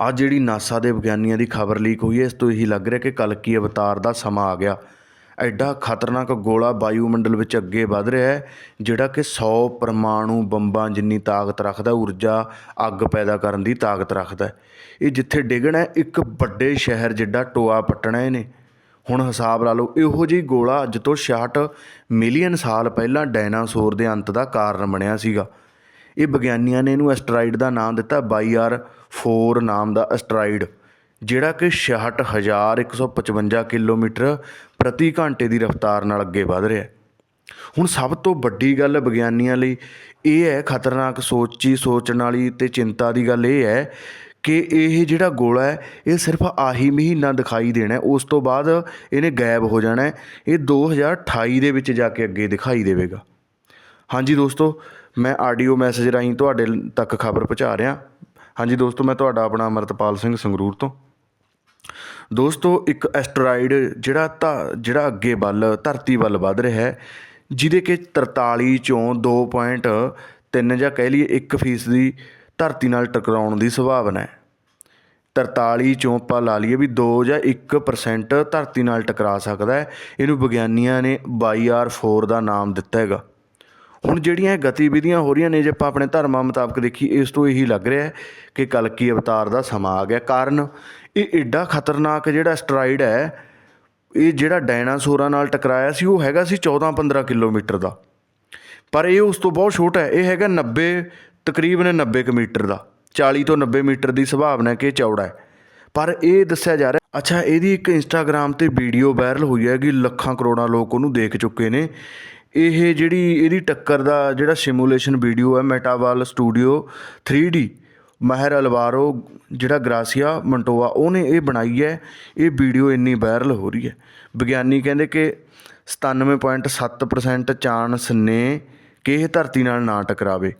ਆ ਜਿਹੜੀ ਨਾਸਾ ਦੇ ਵਿਗਿਆਨੀਆਂ ਦੀ ਖਬਰ ਲੀਕ ਹੋਈ ਹੈ, ਇਸ ਤੋਂ ਇਹੀ ਲੱਗ ਰਿਹਾ ਕਿ ਕਲਕੀ ਅਵਤਾਰ ਦਾ ਸਮਾਂ ਆ ਗਿਆ। ਐਡਾ ਖਤਰਨਾਕ ਗੋਲਾ ਵਾਯੂਮੰਡਲ ਵਿੱਚ ਅੱਗੇ ਵਧ ਰਿਹਾ ਹੈ, ਜਿਹੜਾ ਕਿ 100 ਪਰਮਾਣੂ ਬੰਬਾਂ ਜਿੰਨੀ ਤਾਕਤ ਰੱਖਦਾ, ਊਰਜਾ ਅੱਗ ਪੈਦਾ ਕਰਨ ਦੀ ਤਾਕਤ ਰੱਖਦਾ ਇਹ ਜਿੱਥੇ ਡਿੱਗਣਾ ਇੱਕ ਵੱਡੇ ਸ਼ਹਿਰ ਜਿੱਡਾ ਟੋਆ ਪੱਟਣਾ ਇਹਨੇ। ਹੁਣ ਹਿਸਾਬ ਲਾ ਲਓ, ਇਹੋ ਜਿਹੀ ਗੋਲਾ ਅੱਜ ਤੋਂ 66 ਮਿਲੀਅਨ ਸਾਲ ਪਹਿਲਾਂ ਡਾਇਨਾਸੌਰ ਦੇ ਅੰਤ ਦਾ ਕਾਰਨ ਬਣਿਆ ਸੀਗਾ। ਇਹ ਵਿਗਿਆਨੀਆਂ ਨੇ ਇਹਨੂੰ ਐਸਟਰਾਇਡ ਦਾ ਨਾਮ ਦਿੱਤਾ, ਬਾਈ ਆਰ ਫੋਰ ਨਾਮ ਦਾ ਐਸਟਰਾਇਡ ਜਿਹੜਾ ਕਿ 66155 ਕਿਲੋਮੀਟਰ ਪ੍ਰਤੀ ਘੰਟੇ ਦੀ ਰਫ਼ਤਾਰ ਨਾਲ ਅੱਗੇ ਵਧ ਰਿਹਾ ਹੈ ਹੁਣ ਸਭ ਤੋਂ ਵੱਡੀ ਗੱਲ ਵਿਗਿਆਨੀਆਂ ਲਈ ਇਹ ਹੈ, ਖਤਰਨਾਕ ਸੋਚੀ ਸੋਚਣ ਵਾਲੀ ਤੇ ਚਿੰਤਾ ਦੀ ਗੱਲ ਇਹ ਹੈ ਕਿ ਇਹ ਜਿਹੜਾ ਗੋਲਾ ਹੈ, ਇਹ ਸਿਰਫ ਆਹੀ ਮਹੀਨਾ ਦਿਖਾਈ ਦੇਣਾ ਉਸ ਤੋਂ ਬਾਅਦ ਇਹਨੇ ਗਾਇਬ ਹੋ ਜਾਣਾ ਹੈ। ਇਹ 2028 ਦੇ ਵਿੱਚ ਜਾ ਕੇ ਅੱਗੇ ਦਿਖਾਈ ਦੇਵੇਗਾ ਹਾਂਜੀ ਦੋਸਤੋ ਮੈਂ ਆਡੀਓ ਮੈਸੇਜ ਰਾਹੀਂ ਤੁਹਾਡੇ ਤੱਕ ਖਬਰ ਪਹੁੰਚਾ ਰਿਹਾ। ਹਾਂਜੀ ਦੋਸਤੋ, ਮੈਂ ਤੁਹਾਡਾ ਆਪਣਾ ਅੰਮ੍ਰਿਤਪਾਲ ਸਿੰਘ ਸੰਗਰੂਰ ਤੋਂ। ਦੋਸਤੋ, ਇੱਕ ਐਸਟਰਾਇਡ ਜਿਹੜਾ ਤਾਂ, ਜਿਹੜਾ ਅੱਗੇ ਵੱਲ, ਧਰਤੀ ਵੱਲ ਵੱਧ ਰਿਹਾ ਹੈ, ਜਿਹਦੇ ਕਿ 43 ਚੋਂ 2.3 ਜਾਂ ਕਹਿ ਲਈਏ 1 ਫੀਸਦੀ ਧਰਤੀ ਨਾਲ ਟਕਰਾਉਣ ਦੀ ਸੰਭਾਵਨਾ ਹੈ। 43 ਚੋਂ ਆਪਾਂ ਲਾ ਲਈਏ ਵੀ 2 ਜਾਂ 1% ਧਰਤੀ ਨਾਲ ਟਕਰਾ ਸਕਦਾ ਹੈ। ਇਹਨੂੰ ਵਿਗਿਆਨੀਆਂ ਨੇ 22R4 ਦਾ ਨਾਮ ਦਿੱਤਾ ਹੈਗਾ। ਹੁਣ ਜਿਹੜੀਆਂ ਇਹ ਗਤੀਵਿਧੀਆਂ ਹੋ ਰਹੀਆਂ ਨੇ, ਜੇ ਆਪਾਂ ਆਪਣੇ ਧਰਮਾਂ ਮੁਤਾਬਕ ਦੇਖੀ ਇਸ ਤੋਂ ਇਹੀ ਲੱਗ ਰਿਹਾ ਕਿ ਕਲਕੀ ਅਵਤਾਰ ਦਾ ਸਮਾਂ ਆ ਗਿਆ। ਕਾਰਨ ਇਹ ਐਡਾ ਖਤਰਨਾਕ ਜਿਹੜਾ ਐਸਟਰਾਇਡ ਹੈ, ਇਹ ਜਿਹੜਾ ਡਾਇਨਾਸੌਰਾਂ ਨਾਲ ਟਕਰਾਇਆ ਸੀ, ਉਹ ਹੈਗਾ ਸੀ 14-15 ਕਿਲੋਮੀਟਰ ਦਾ। ਪਰ ਇਹ ਉਸ ਤੋਂ ਬਹੁਤ ਛੋਟਾ ਹੈ, ਇਹ ਹੈਗਾ 90 ਤਕਰੀਬਨ 90 ਕੁ ਮੀਟਰ ਦਾ। 40 ਤੋਂ 90 ਮੀਟਰ ਦੀ ਸੰਭਾਵਨਾ ਕਿ ਚੌੜਾ ਹੈ। ਪਰ ਇਹ ਦੱਸਿਆ ਜਾ ਰਿਹਾ ਅੱਛਾ, ਇਹਦੀ ਇੱਕ ਇੰਸਟਾਗ੍ਰam ਤੇ ਵੀਡੀਓ ਵਾਇਰਲ ਹੋਈ ਹੈ ਕਿ ਲੱਖਾਂ ਕਰੋੜਾਂ ਲੋਕ ਉਹਨੂੰ ਦੇਖ ਚੁੱਕੇ ਨੇ। ਇਹ ਜਿਹੜੀ ਇਹਦੀ ਟੱਕਰ ਦਾ ਜਿਹੜਾ ਸਿਮੂਲੇਸ਼ਨ ਵੀਡੀਓ ਹੈ ਮੈਟਾਵਾਲ ਸਟੂਡੀਓ 3D ਮਹਿਰ ਅਲਵਾਰੋ, ਜਿਹੜਾ ਗ੍ਰਾਸੀਆ ਮੰਟੋਆ, ਉਹਨੇ ਇਹ ਬਣਾਈ ਹੈ। ਇਹ ਵੀਡੀਓ ਇੰਨੀ ਵਾਇਰਲ ਹੋ ਰਹੀ ਹੈ। ਵਿਗਿਆਨੀ ਕਹਿੰਦੇ ਕਿ 97.7% ਚਾਂਸ ਨੇ ਕਿ ਇਹ ਧਰਤੀ ਨਾਲ ਨਾ ਟਕਰਾਵੇ।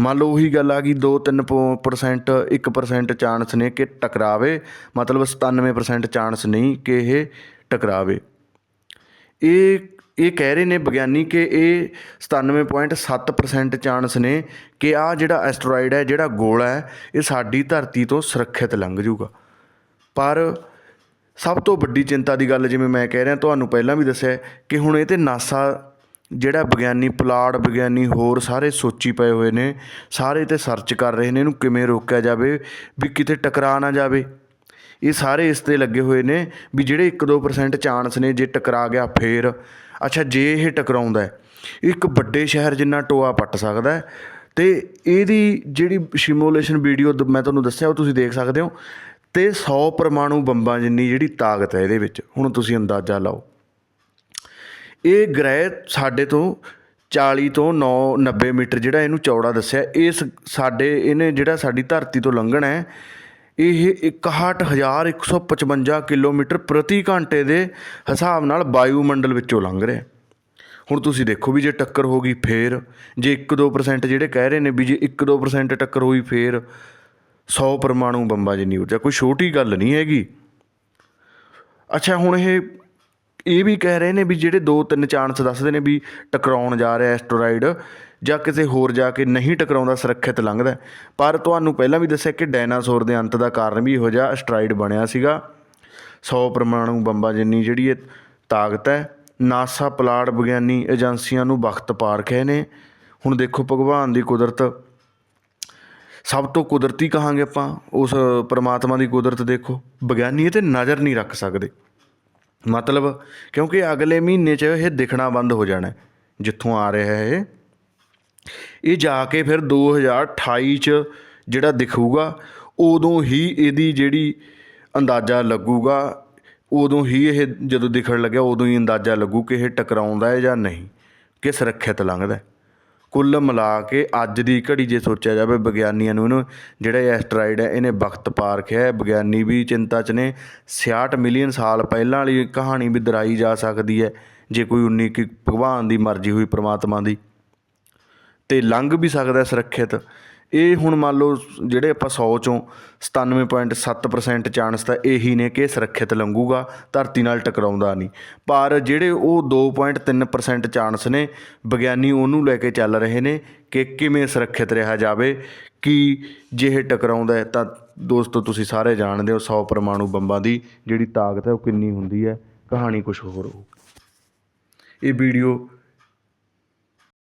ਮੰਨ ਲਓ ਉਹੀ ਗੱਲ ਆ ਗਈ 2-3% 1% ਚਾਂਸ ਨੇ ਕਿ ਟਕਰਾਵੇ। ਮਤਲਬ 97% ਚਾਂਸ ਨਹੀਂ ਕਿ ਇਹ ਟਕਰਾਵੇ। ਇਹ ਇਹ ਕਹਿ ਰਹੇ ਨੇ ਵਿਗਿਆਨੀ ਕਿ ਇਹ 97.7% ਚਾਂਸ ਨੇ ਕਿ ਆਹ ਜਿਹੜਾ ਐਸਟਰੋਇਡ ਹੈ, ਜਿਹੜਾ ਗੋਲਾ ਹੈ, ਇਹ ਸਾਡੀ ਧਰਤੀ ਤੋਂ ਸੁਰੱਖਿਅਤ ਲੰਘ ਜਾਊਗਾ। ਪਰ ਸਭ ਤੋਂ ਵੱਡੀ ਚਿੰਤਾ ਦੀ ਗੱਲ ਜਿਵੇਂ ਮੈਂ ਕਹਿ ਰਿਹਾ, ਤੁਹਾਨੂੰ ਪਹਿਲਾਂ ਵੀ ਦੱਸਿਆ ਕਿ ਹੁਣ ਇਹ ਤੇ ਨਾਸਾ ਜਿਹੜਾ ਵਿਗਿਆਨੀ ਪੁਲਾੜ ਵਿਗਿਆਨੀ ਹੋਰ ਸਾਰੇ ਸੋਚੀ ਪਏ ਹੋਏ ਨੇ, ਸਾਰੇ ਤੇ ਸਰਚ ਕਰ ਰਹੇ ਨੇ, ਇਹਨੂੰ ਕਿਵੇਂ ਰੋਕਿਆ ਜਾਵੇ, ਵੀ ਕਿਤੇ ਟਕਰਾ ਨਾ ਜਾਵੇ। ਇਹ ਸਾਰੇ ਇਸ ਤੇ ਲੱਗੇ ਹੋਏ ਨੇ ਵੀ ਜਿਹੜੇ 1-2% ਚਾਂਸ ਨੇ, ਜੇ ਟਕਰਾ ਗਿਆ ਫੇਰ। ਅੱਛਾ, ਜੇ ਇਹ ਟਕਰਾਉਂਦਾ ਇੱਕ ਵੱਡੇ ਸ਼ਹਿਰ ਜਿੰਨਾ ਟੋਆ ਪੱਟ ਸਕਦਾ ਅਤੇ ਇਹਦੀ ਜਿਹੜੀ ਸਿਮੂਲੇਸ਼ਨ ਵੀਡੀਓ ਮੈਂ ਤੁਹਾਨੂੰ ਦੱਸਿਆ, ਉਹ ਤੁਸੀਂ ਦੇਖ ਸਕਦੇ ਹੋ, ਤੇ 100 ਪਰਮਾਣੂ ਬੰਬਾਂ ਜਿੰਨੀ ਜਿਹੜੀ ਤਾਕਤ ਹੈ ਇਹਦੇ ਵਿੱਚ, ਹੁਣ ਤੁਸੀਂ ਅੰਦਾਜ਼ਾ ਲਾਓ। ਇਹ ਗ੍ਰਹਿ ਸਾਡੇ ਤੋਂ 40 ਤੋਂ 9 90 ਮੀਟਰ ਜਿਹੜਾ ਇਹਨੂੰ ਚੌੜਾ ਦੱਸਿਆ, ਇਸ ਸਾਡੇ, ਇਹਨੇ ਜਿਹੜਾ ਸਾਡੀ ਧਰਤੀ ਤੋਂ ਲੰਘਣਾ ਹੈ ਇਹ 61155 ਕਿਲੋਮੀਟਰ ਪ੍ਰਤੀ ਘੰਟੇ ਦੇ ਹਿਸਾਬ ਨਾਲ ਵਾਯੂਮੰਡਲ ਵਿੱਚੋਂ ਲੰਘ ਰਿਹਾ ਹੁਣ ਤੁਸੀਂ ਦੇਖੋ ਵੀ ਜੇ ਟੱਕਰ ਹੋ ਗਈ ਫੇਰ, ਜੇ 1-2% ਜਿਹੜੇ ਕਹਿ ਰਹੇ ਨੇ ਵੀ ਜੇ 1-2% ਟੱਕਰ ਹੋਈ ਫੇਰ 100 ਪਰਮਾਣੂ ਬੰਬਾਂ ਜਿੰਨੀ ਊਰਜਾ, ਕੋਈ ਛੋਟੀ ਗੱਲ ਨਹੀਂ ਹੈਗੀ। ਅੱਛਾ, ਹੁਣ ਇਹ ਇਹ ਵੀ ਕਹਿ ਰਹੇ ਨੇ ਵੀ ਜਿਹੜੇ 2-3 ਚਾਂਸ ਦੱਸਦੇ ਨੇ ਵੀ ਟਕਰਾਉਣ ਜਾ ਰਿਹਾ ਐਸਟਰੋਇਡ ਜਾਂ ਕਿਸੇ ਹੋਰ ਜਾ ਕੇ ਨਹੀਂ ਟਕਰਾਉਂਦਾ, ਸੁਰੱਖਿਅਤ ਲੰਘਦਾ ਪਰ ਤੁਹਾਨੂੰ ਪਹਿਲਾਂ ਵੀ ਦੱਸਿਆ ਕਿ ਡਾਇਨਾਸੌਰ ਦੇ ਅੰਤ ਦਾ ਕਾਰਨ ਵੀ ਇਹੋ ਜਿਹਾ ਅਸਟਰਾਇਡ ਬਣਿਆ ਸੀਗਾ। 100 ਪਰਮਾਣੂ ਬੰਬਾਂ ਜਿੰਨੀ ਜਿਹੜੀ ਇਹ ਤਾਕਤ ਹੈ, ਨਾਸਾ ਪਲਾੜ ਵਿਗਿਆਨੀ ਏਜੰਸੀਆਂ ਨੂੰ ਵਕਤ ਪਾਰ ਖੇ ਨੇ। ਹੁਣ ਦੇਖੋ ਭਗਵਾਨ ਦੀ ਕੁਦਰਤ, ਸਭ ਤੋਂ ਕੁਦਰਤੀ ਕਹਾਂਗੇ ਆਪਾਂ, ਉਸ ਪਰਮਾਤਮਾ ਦੀ ਕੁਦਰਤ ਦੇਖੋ। ਵਿਗਿਆਨੀ ਇਹ ਤੇ ਨਜ਼ਰ ਨਹੀਂ ਰੱਖ ਸਕਦੇ। ਮਤਲਬ ਕਿਉਂਕਿ ਅਗਲੇ ਮਹੀਨੇ 'ਚ ਇਹ ਦਿਖਣਾ ਬੰਦ ਹੋ ਜਾਣਾ ਜਿੱਥੋਂ ਆ ਰਿਹਾ ਹੈ ਇਹ ਇਹ ਜਾ ਕੇ ਫਿਰ 2028 ਚ ਜਿਹੜਾ ਦਿਖੂਗਾ, ਉਦੋਂ ਹੀ ਇਹਦੀ ਜਿਹੜੀ ਅੰਦਾਜ਼ਾ ਲੱਗੂਗਾ, ਉਦੋਂ ਹੀ ਇਹ ਜਦੋਂ ਦਿਖਣ ਲੱਗਿਆ, ਉਦੋਂ ਹੀ ਅੰਦਾਜ਼ਾ ਲੱਗੂ ਕਿ ਇਹ ਟਕਰਾਉਂਦਾ ਹੈ ਜਾਂ ਨਹੀਂ, ਕਿ ਸੁਰੱਖਿਅਤ ਲੰਘਦਾ ਕੁੱਲ ਮਿਲਾ ਕੇ ਅੱਜ ਦੀ ਘੜੀ ਜੇ ਸੋਚਿਆ ਜਾਵੇ, ਵਿਗਿਆਨੀਆਂ ਨੂੰ ਇਹਨੂੰ ਜਿਹੜਾ ਇਹ ਐਸਟਰਾਇਡ ਹੈ, ਇਹਨੇ ਵਕਤ ਪਾਰਖਿਆ ਹੈ। ਵਿਗਿਆਨੀ ਵੀ ਚਿੰਤਾ 'ਚ ਨੇ 66 ਮਿਲੀਅਨ ਸਾਲ ਪਹਿਲਾਂ ਵਾਲੀ ਕਹਾਣੀ ਵੀ ਦਰਾਈ ਜਾ ਸਕਦੀ ਹੈ, ਜੇ ਕੋਈ 19 ਕੀ ਭਗਵਾਨ ਦੀ ਮਰਜ਼ੀ ਹੋਈ, ਪ੍ਰਮਾਤਮਾ ਦੀ। ਅਤੇ ਲੰਘ ਵੀ ਸਕਦਾ ਸੁਰੱਖਿਅਤ। ਇਹ ਹੁਣ ਮੰਨ ਲਓ ਜਿਹੜੇ ਆਪਾਂ ਸੌ ਚੋਂ 97.7% ਚਾਂਸ ਤਾਂ ਇਹੀ ਨੇ ਕਿ ਸੁਰੱਖਿਅਤ ਲੰਘੂਗਾ, ਧਰਤੀ ਨਾਲ ਟਕਰਾਉਂਦਾ ਨਹੀਂ। ਪਰ ਜਿਹੜੇ ਉਹ 2.3% ਚਾਂਸ ਨੇ, ਵਿਗਿਆਨੀ ਉਹਨੂੰ ਲੈ ਕੇ ਚੱਲ ਰਹੇ ਨੇ ਕਿ ਕਿਵੇਂ ਸੁਰੱਖਿਅਤ ਰਿਹਾ ਜਾਵੇ, ਕਿ ਜੇ ਇਹ ਟਕਰਾਉਂਦਾ ਤਾਂ ਦੋਸਤੋ ਤੁਸੀਂ ਸਾਰੇ ਜਾਣਦੇ ਹੋ 100 ਪਰਮਾਣੂ ਬੰਬਾਂ ਦੀ ਜਿਹੜੀ ਤਾਕਤ ਹੈ ਉਹ ਕਿੰਨੀ ਹੁੰਦੀ ਹੈ, ਕਹਾਣੀ ਕੁਝ ਹੋਰ ਹੋਊ। ਇਹ ਵੀਡੀਓ